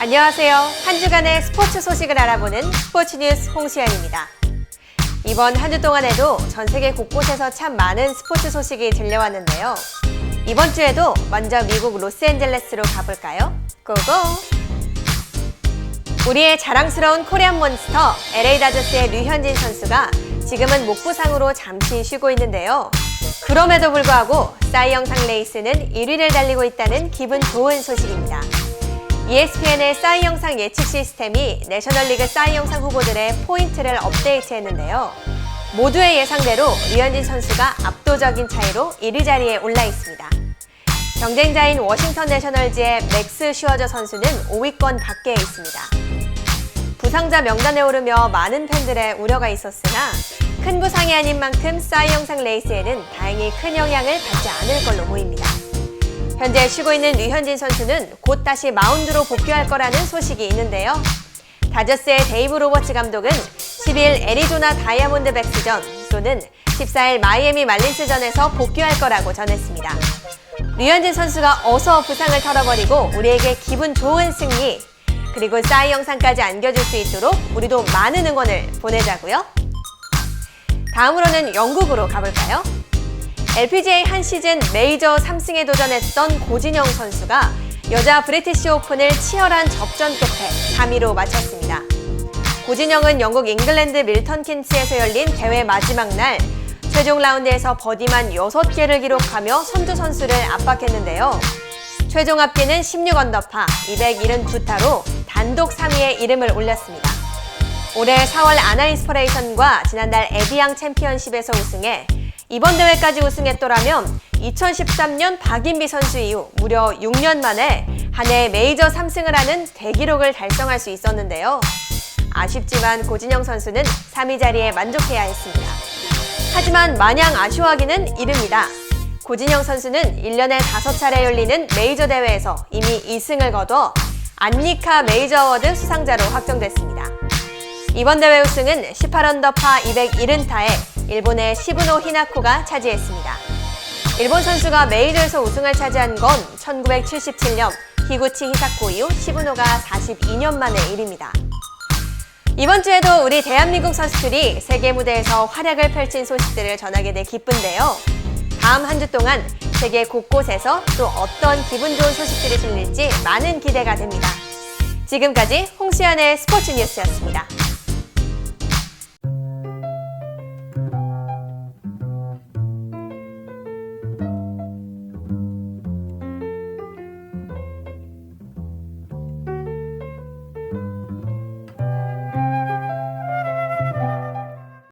안녕하세요. 한 주간의 스포츠 소식을 알아보는 스포츠 뉴스 홍수연입니다. 이번 한 주 동안에도 전 세계 곳곳에서 참 많은 스포츠 소식이 들려왔는데요. 이번 주에도 먼저 미국 로스앤젤레스로 가볼까요? 고고! 우리의 자랑스러운 코리안 몬스터 LA 다저스의 류현진 선수가 지금은 목 부상으로 잠시 쉬고 있는데요. 그럼에도 불구하고 싸이 영상 레이스는 1위를 달리고 있다는 기분 좋은 소식입니다. ESPN의 싸이 영상 예측 시스템이 내셔널리그 싸이 영상 후보들의 포인트를 업데이트했는데요. 모두의 예상대로 류현진 선수가 압도적인 차이로 1위 자리에 올라 있습니다. 경쟁자인 워싱턴 내셔널즈의 맥스 슈어저 선수는 5위권 밖에 있습니다. 부상자 명단에 오르며 많은 팬들의 우려가 있었으나 큰 부상이 아닌 만큼 싸이 영상 레이스에는 다행히 큰 영향을 받지 않을 걸로 보입니다. 현재 쉬고 있는 류현진 선수는 곧 다시 마운드로 복귀할 거라는 소식이 있는데요. 다저스의 데이브 로버츠 감독은 10일 애리조나 다이아몬드백스전 또는 14일 마이애미 말린스전에서 복귀할 거라고 전했습니다. 류현진 선수가 어서 부상을 털어버리고 우리에게 기분 좋은 승리 그리고 싸이 영상까지 안겨줄 수 있도록 우리도 많은 응원을 보내자고요. 다음으로는 영국으로 가볼까요? LPGA 한 시즌 메이저 3승에 도전했던 고진영 선수가 여자 브리티시 오픈을 치열한 접전 끝에 3위로 마쳤습니다. 고진영은 영국 잉글랜드 밀턴 킨스에서 열린 대회 마지막 날 최종 라운드에서 버디만 6개를 기록하며 선두 선수를 압박했는데요. 최종 합계는 16언더파 272타로 단독 3위에 이름을 올렸습니다. 올해 4월 아나인스퍼레이션과 지난달 에비앙 챔피언십에서 우승해 이번 대회까지 우승했더라면 2013년 박인비 선수 이후 무려 6년 만에 한 해 메이저 3승을 하는 대기록을 달성할 수 있었는데요. 아쉽지만 고진영 선수는 3위 자리에 만족해야 했습니다. 하지만 마냥 아쉬워하기는 이릅니다. 고진영 선수는 1년에 5차례 열리는 메이저 대회에서 이미 2승을 거둬 안니카 메이저 어워드 수상자로 확정됐습니다. 이번 대회 우승은 18언더파 270타에 일본의 시부노 히나코가 차지했습니다. 일본 선수가 메이저에서 우승을 차지한 건 1977년 히구치 히사코 이후 시부노가 42년 만의 일입니다. 이번 주에도 우리 대한민국 선수들이 세계 무대에서 활약을 펼친 소식들을 전하게 돼 기쁜데요. 다음 한 주 동안 세계 곳곳에서 또 어떤 기분 좋은 소식들이 들릴지 많은 기대가 됩니다. 지금까지 홍수연의 스포츠 뉴스였습니다.